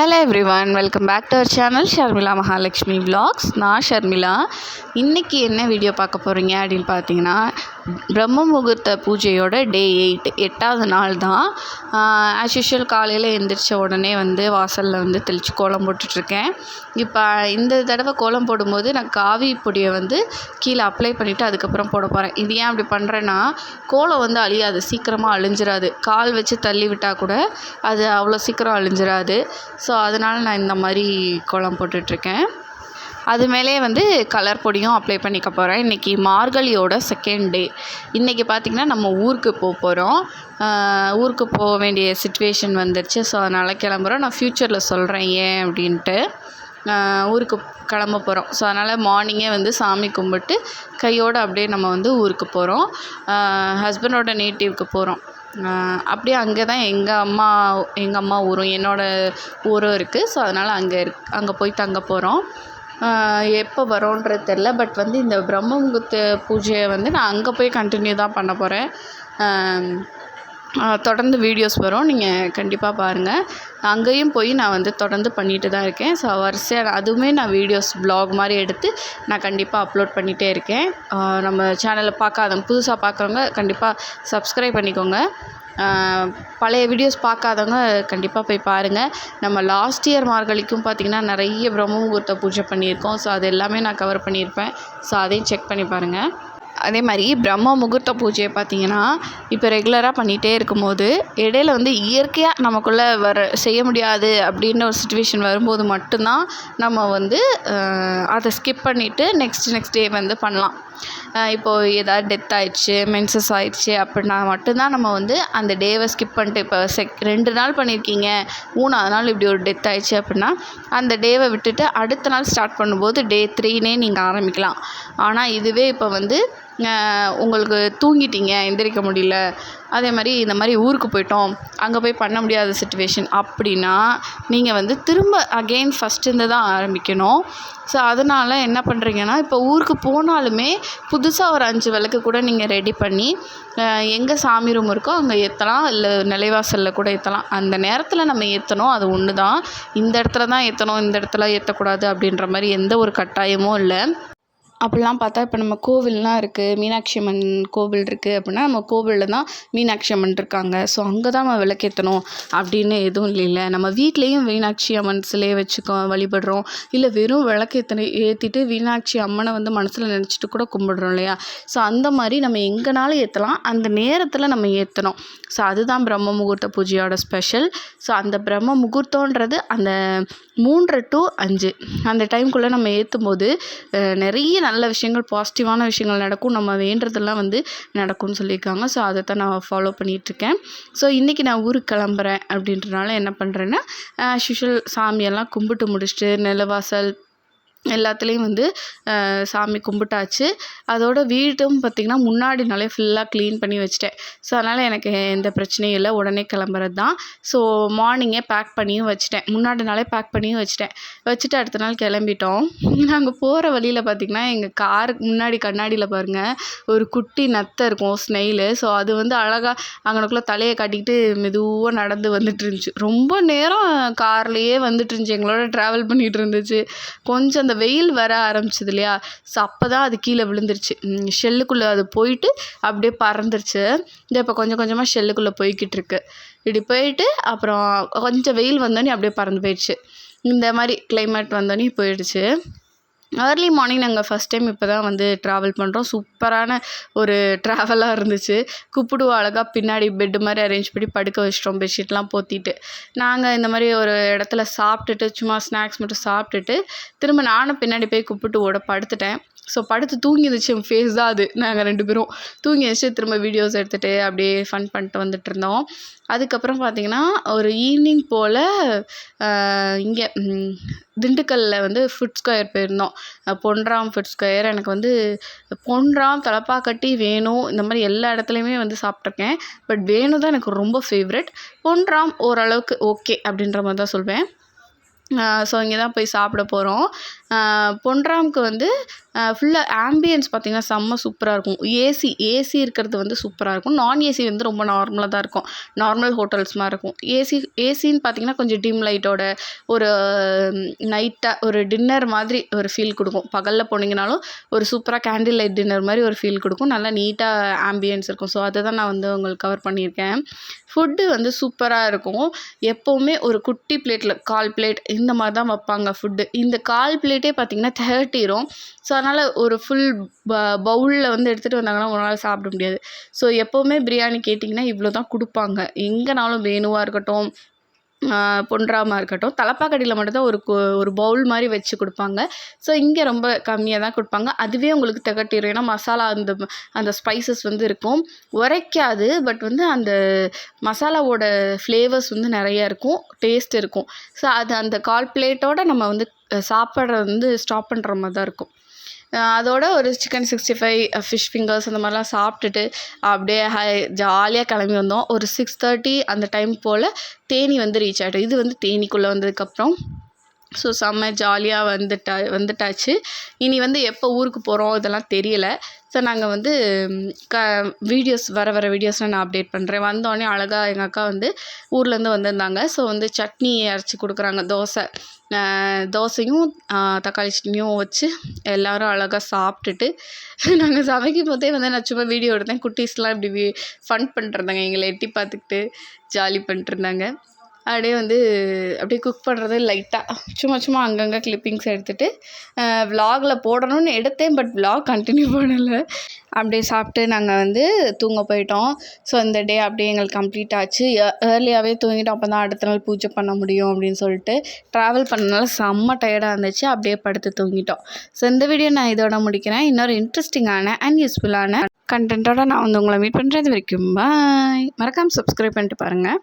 Hello everyone welcome back to our channel Sharmila Mahalakshmi vlogs நான் ஷர்மிளா. இன்றைக்கி என்ன video பார்க்க போகிறீங்க அப்படின்னு பார்த்தீங்கன்னா பிரம்ம முகூர்த்த பூஜையோட டே எயிட் எட்டாவது நாள் தான். ஆஸ் யூஷுவல் காலையில் எந்திரிச்ச உடனே வந்து வாசலில் வந்து தெளித்து கோலம் போட்டுட்ருக்கேன். இப்போ இந்த தடவை கோலம் போடும்போது நான் காவி பொடியை வந்து கீழே அப்ளை பண்ணிவிட்டு அதுக்கப்புறம் போட போகிறேன் இது ஏன் அப்படி பண்ணுறேன்னா கோலம் வந்து அழியாது சீக்கிரமாக அழிஞ்சிராது. கால் வச்சு தள்ளி விட்டால் கூட அது அவ்வளோ சீக்கிரம் அழிஞ்சிராது. ஸோ அதனால் நான் இந்த மாதிரி கோலம் போட்டுட்ருக்கேன். அது மேலே வந்து கலர் பொடியும் அப்ளை பண்ணிக்க போகிறேன் இன்றைக்கி மார்கழியோட செகண்ட் டே இன்றைக்கி பார்த்திங்கன்னா நம்ம ஊருக்கு போக போகிறோம் ஊருக்கு போக வேண்டிய சுச்சுவேஷன் வந்துடுச்சு ஸோ அதனால் கிளம்புறோம். நான் ஃப்யூச்சரில் சொல்கிறேன் ஏன் அப்படின்ட்டு. ஊருக்கு கிளம்ப போகிறோம் ஸோ அதனால் மார்னிங்கே வந்து சாமி கும்பிட்டு கையோடு அப்படியே நம்ம வந்து ஊருக்கு போகிறோம் ஹஸ்பண்டோட நேட்டிவ்க்கு போகிறோம் அப்படியே அங்கே தான் எங்கள் அம்மா எங்கள் அம்மா ஊரும் என்னோடய ஊரும் இருக்குது ஸோ அதனால் அங்கே இருக் அங்கே போய் தங்க போகிறோம் எப்போ வரோன்றது தெரில பட் வந்து இந்த பிரம்ம முகூர்த்த பூஜையை வந்து நான் அங்கே போய் கண்டினியூ தான் பண்ண போகிறேன் தொடர்ந்து வீடியோஸ் வரும். நீங்கள் கண்டிப்பாக பாருங்கள் அங்கேயும் போய் நான் வந்து தொடர்ந்து பண்ணிட்டு தான் இருக்கேன். ஸோ வரிசையாக அதுவுமே நான் வீடியோஸ் ப்ளாக் மாதிரி எடுத்து நான் கண்டிப்பாக அப்லோட் பண்ணிகிட்டே இருக்கேன். நம்ம சேனலை பார்க்காதவங்க புதுசாக பார்க்குறவங்க கண்டிப்பாக சப்ஸ்கிரைப் பண்ணிக்கோங்க. பழைய வீடியோஸ் பார்க்காதவங்க கண்டிப்பாக போய் பாருங்கள் நம்ம லாஸ்ட் இயர் மார்கழிக்கும் பார்த்திங்கன்னா நிறைய பிரம்ம முகூர்த்த பூஜை பண்ணியிருக்கோம். ஸோ அது எல்லாமே நான் கவர் பண்ணியிருப்பேன். ஸோ அதையும் செக் பண்ணி பாருங்கள் அதே மாதிரி பிரம்ம முகூர்த்த பூஜையை பார்த்திங்கன்னா இப்போ ரெகுலராக பண்ணிகிட்டே இருக்கும்போது இடையில வந்து இயற்கையாக நமக்குள்ளே வர செய்ய முடியாது அப்படின்ற ஒரு சுச்சுவேஷன் வரும்போது மட்டும்தான் நம்ம வந்து அதை ஸ்கிப் பண்ணிவிட்டு நெக்ஸ்ட் நெக்ஸ்ட் டே வந்து பண்ணலாம். இப்போது ஏதாவது டெத் ஆயிடுச்சு மென்சஸ் ஆயிடுச்சு அப்படின்னா மட்டும்தான் நம்ம வந்து அந்த டேவை ஸ்கிப் பண்ணிட்டு இப்போ செக் ரெண்டு நாள் பண்ணியிருக்கீங்க மூணாவது நாள் இப்படி ஒரு டெத் ஆயிடுச்சு அப்படின்னா அந்த டேவை விட்டுட்டு அடுத்த நாள் ஸ்டார்ட் பண்ணும்போது டே த்ரீனே நீங்கள் ஆரம்பிக்கலாம். ஆனால் இதுவே இப்போ வந்து உங்களுக்கு தூங்கிட்டீங்க எந்திரிக்க முடியல. அதே மாதிரி இந்த மாதிரி ஊருக்கு போயிட்டோம். அங்கே போய் பண்ண முடியாத சுச்சுவேஷன் அப்படின்னா நீங்கள் வந்து திரும்ப அகெயின் ஃபஸ்ட்டுருந்து தான் ஆரம்பிக்கணும். ஸோ அதனால் என்ன பண்ணுறீங்கன்னா இப்போ ஊருக்கு போனாலுமே புதுசாக ஒரு அஞ்சு விளக்கு கூட நீங்கள் ரெடி பண்ணி எங்கே சாமி ரூம் இருக்கோ அங்கே ஏற்றலாம் இல்லை நிலைவாசலில் கூட ஏற்றலாம் அந்த நேரத்தில் நம்ம ஏற்றணும் அது ஒன்று தான் இந்த இடத்துல தான் ஏற்றணும் இந்த இடத்துல ஏற்றக்கூடாது அப்படின்ற மாதிரி எந்த ஒரு கட்டாயமும் இல்லை. அப்படிலாம் பார்த்தா இப்போ நம்ம கோவில்லாம் இருக்குது மீனாட்சி அம்மன் கோவில் இருக்குது அப்படின்னா நம்ம கோவிலில் தான் மீனாட்சி அம்மன் இருக்காங்க. ஸோ அங்கே தான் நம்ம விளக்கேற்றணும் அப்படின்னு எதுவும் இல்லைல்ல நம்ம வீட்லேயும் மீனாட்சி அம்மன் சிலையை வச்சுக்கோ வழிபடுறோம். இல்லை வெறும் விளக்கேற்றின ஏற்றிட்டு மீனாட்சி அம்மனை வந்து மனசில் நினச்சிட்டு கூட கும்பிடுறோம் இல்லையா? ஸோ அந்த மாதிரி நம்ம எங்கேனாலும் ஏற்றலாம் அந்த நேரத்தில் நம்ம ஏற்றணும் ஸோ அதுதான் பிரம்ம முகூர்த்த பூஜையோட ஸ்பெஷல் ஸோ அந்த பிரம்ம முகூர்த்தன்றது அந்த மூன்று டு அஞ்சு. அந்த டைம்குள்ளே நம்ம ஏற்றும் போது நிறைய நல்ல விஷயங்கள் பாசிட்டிவான விஷயங்கள் நடக்கும். நம்ம வேண்டதெல்லாம் வந்து நடக்கும்னு சொல்லியிருக்காங்க. ஸோ அதை தான் நான் ஃபாலோ பண்ணிகிட்ருக்கேன் ஸோ இன்றைக்கி நான் ஊருக்கு கிளம்புறேன் அப்படின்றனால என்ன பண்ணுறேன்னா யூஷுவல் சாமியெல்லாம் கும்பிட்டு முடிச்சுட்டு நிலவாசல் எல்லாத்துலேயும் வந்து சாமி கும்பிட்டாச்சு. அதோட வீட்டும் பார்த்திங்கன்னா முன்னாடி நாளே ஃபுல்லாக க்ளீன் பண்ணி வச்சுட்டேன். ஸோ அதனால் எனக்கு எந்த பிரச்சனையும் இல்லை. உடனே கிளம்புறது தான் ஸோ மார்னிங்கே பேக் பண்ணியும் வச்சுட்டேன். முன்னாடி நாளே பேக் பண்ணியும் வச்சுட்டேன். வச்சுட்டு அடுத்த நாள் கிளம்பிட்டோம். நாங்கள் போகிற வழியில் பார்த்திங்கன்னா எங்கள் காருக்கு முன்னாடி கண்ணாடியில் பாருங்கள் ஒரு குட்டி நத்தை இருக்கும் ஸ்னெயிலு ஸோ அது வந்து அழகாக அங்கனக்குள்ளே தலையை காட்டிக்கிட்டு மெதுவாக நடந்து வந்துட்டு இருந்துச்சு. ரொம்ப நேரம் கார்லேயே வந்துட்டு இருந்துச்சு. எங்களோட ட்ராவல் பண்ணிகிட்டு இருந்துச்சு. கொஞ்சம் அந்த வெயில் வர ஆரம்பிச்சது இல்லையா? ஸோ அப்போ தான் அது கீழே விழுந்துருச்சு. ஷெல்லுக்குள்ளே அது போயிட்டு அப்படியே பறந்துருச்சு. இந்த இப்போ கொஞ்சம் கொஞ்சமாக ஷெல்லுக்குள்ளே போய்கிட்டு இருக்கு. இப்படி போயிட்டு அப்புறம் கொஞ்சம் வெயில் வந்தோடனே அப்படியே பறந்து போயிடுச்சு. இந்த மாதிரி கிளைமேட் வந்தோடனே போயிடுச்சு. ஏர்லி மார்னிங் நாங்கள் ஃபஸ்ட் டைம் இப்போ தான் வந்து ட்ராவல் பண்ணுறோம் சூப்பரான ஒரு ட்ராவலாக இருந்துச்சு. கூப்பிடுவோம் அழகாக பின்னாடி பெட்டு மாதிரி அரேஞ்ச் பண்ணி படுக்க வச்சிட்டோம். பெட்ஷீட்லாம் போத்திட்டு. நாங்கள் இந்த மாதிரி ஒரு இடத்துல சாப்பிட்டுட்டு சும்மா ஸ்நாக்ஸ் மட்டும் சாப்பிட்டுட்டு திரும்ப நானும் பின்னாடி போய் குப்பிட்டுவோட படுத்துட்டேன். ஸோ படுத்து தூங்கிருந்துச்சு என் ஃபேஸ் தான் அது. நாங்கள் ரெண்டு பேரும் தூங்கி வச்சு திரும்ப வீடியோஸ் எடுத்துகிட்டு அப்படியே ஃபன் பண்ணிட்டு வந்துட்டு இருந்தோம். அதுக்கப்புறம் பார்த்திங்கன்னா ஒரு ஈவினிங் போல் இங்கே திண்டுக்கல்லில் வந்து ஃபுட் ஸ்கொயர் போயிருந்தோம். பொன்ராம் ஃபுட் ஸ்கொயர் எனக்கு வந்து பொன்ராம் தலப்பாக்கட்டி வேணும் இந்த மாதிரி எல்லா இடத்துலையுமே வந்து சாப்பிட்ருக்கேன் பட் வேணு தான் எனக்கு ரொம்ப ஃபேவரெட் பொன்ராம் ஓரளவுக்கு ஓகே அப்படின்ற மாதிரி தான் சொல்வேன். ஸோ இங்கே தான் போய் சாப்பிட போகிறோம் பொன்ராம்க்கு வந்து ஃபுல்லாக ஆம்பியன்ஸ் பார்த்திங்கன்னா செம்ம சூப்பராக இருக்கும். ஏசி ஏசி இருக்கிறது வந்து சூப்பராக இருக்கும். நான் ஏசி வந்து ரொம்ப நார்மலாக தான் இருக்கும். நார்மல் ஹோட்டல்ஸ் மாதிரி இருக்கும். ஏசி ஏசின்னு பார்த்திங்கன்னா கொஞ்சம் டிம் லைட்டோட ஒரு நைட்டாக ஒரு டின்னர் மாதிரி ஒரு ஃபீல் கொடுக்கும். பகலில் போனீங்கனாலும் ஒரு சூப்பராக கேண்டில் லைட் டின்னர் மாதிரி ஒரு ஃபீல் கொடுக்கும். நல்லா நீட்டாக ஆம்பியன்ஸ் இருக்கும். ஸோ அதை தான் நான் வந்து உங்களுக்கு கவர் பண்ணியிருக்கேன். ஃபுட்டு வந்து சூப்பராக இருக்கும். எப்போவுமே ஒரு குட்டி பிளேட்டில் கால் பிளேட் இந்த மாதிரி தான் வைப்பாங்க ஃபுட்டு இந்த கால் பிளேட்டே பார்த்திங்கன்னா திகட்டிரும் ஸோ அதனால் ஒரு ஃபுல் ப பவுலில் வந்து எடுத்துகிட்டு வந்தாங்கன்னா உங்களால் சாப்பிட முடியாது. ஸோ எப்போவுமே பிரியாணி கேட்டிங்கன்னா இவ்வளோ தான் கொடுப்பாங்க. எங்கேனாலும் வேணுவாக இருக்கட்டும் பொன்றாமா இருக்கட்டும். தலப்பாக்கடியில் மட்டும்தான் ஒரு கு ஒரு பவுல் மாதிரி வச்சு கொடுப்பாங்க. ஸோ இங்கே ரொம்ப கம்மியாக தான் கொடுப்பாங்க. அதுவே உங்களுக்கு திகட்டிடும் ஏன்னா மசாலா அந்த அந்த ஸ்பைசஸ் வந்து இருக்கும். உரைக்காது பட் வந்து அந்த மசாலாவோட ஃப்ளேவர்ஸ் வந்து நிறையா இருக்கும். டேஸ்ட் இருக்கும். ஸோ அது அந்த கால் பிளேட்டோட நம்ம வந்து சாப்பிட்றது வந்து ஸ்டாப் பண்ணுற மாதிரி தான் இருக்கும். அதோட ஒரு chicken sixty five fish fingers அந்த மாதிரிலாம் சாப்பிட்டுட்டு அப்படியே ஹை ஜாலியாக கிளம்பி வந்தோம். ஒரு சிக்ஸ் தேர்ட்டி அந்த டைம் போல் தேனி வந்து ரீச் ஆகிட்டோம் இது வந்து தேனிக்குள்ளே வந்ததுக்கப்புறம் ஸோ செம்ம ஜாலியாக வந்துட்டா வந்துட்டாச்சு. இனி வந்து எப்போ ஊருக்கு போகிறோம் இதெல்லாம் தெரியலை. ஸோ நாங்கள் வந்து க வீடியோஸ் வர வர வீடியோஸ்லாம் நான் அப்டேட் பண்ணுறேன் வந்தோடனே அழகாக எங்கள் அக்கா வந்து ஊர்லேருந்து வந்திருந்தாங்க. ஸோ வந்து சட்னி அரைச்சி கொடுக்குறாங்க. தோசை. தோசையும் தக்காளி சட்னியும் வச்சு எல்லோரும் அழகாக சாப்பிட்டுட்டு நாங்கள் சமைக்கும் போதே வந்து நான் சும்மா வீடியோ எடுத்தேன். குட்டீஸ்லாம் இப்படி ஃபன் பண்ணிட்டுருந்தாங்க எங்களை எட்டி பார்த்துக்கிட்டு ஜாலி பண்ணிட்டுருந்தாங்க அப்படியே வந்து அப்படியே குக் பண்ணுறது லைட்டாக சும்மா சும்மா அங்கங்கே கிளிப்பிங்ஸ் எடுத்துகிட்டு விலாகில் போடணும்னு எடுத்தேன் பட் விலாக் கண்டினியூ பண்ணலை. அப்படியே சாப்பிட்டு நாங்கள் வந்து தூங்க போயிட்டோம். ஸோ இந்த டே அப்படியே எங்களுக்கு கம்ப்ளீட் ஆச்சு. ஏர்லியாகவே தூங்கிட்டோம். அப்போ தான் அடுத்த நாள் பூஜை பண்ண முடியும் அப்படின்னு சொல்லிட்டு ட்ராவல் பண்ணனால செம்ம டயர்டாக இருந்துச்சு. அப்படியே படுத்து தூங்கிட்டோம். ஸோ இந்த வீடியோ நான் இதோட முடிக்கிறேன். இன்னொரு இன்ட்ரெஸ்டிங்கான அண்ட் யூஸ்ஃபுல்லான கண்டென்ட்டோட நான் வந்து உங்களை மீட் பண்ணுறது வரைக்கும். பாய் மறக்காமல் சப்ஸ்கிரைப் பண்ணிட்டு பாருங்கள்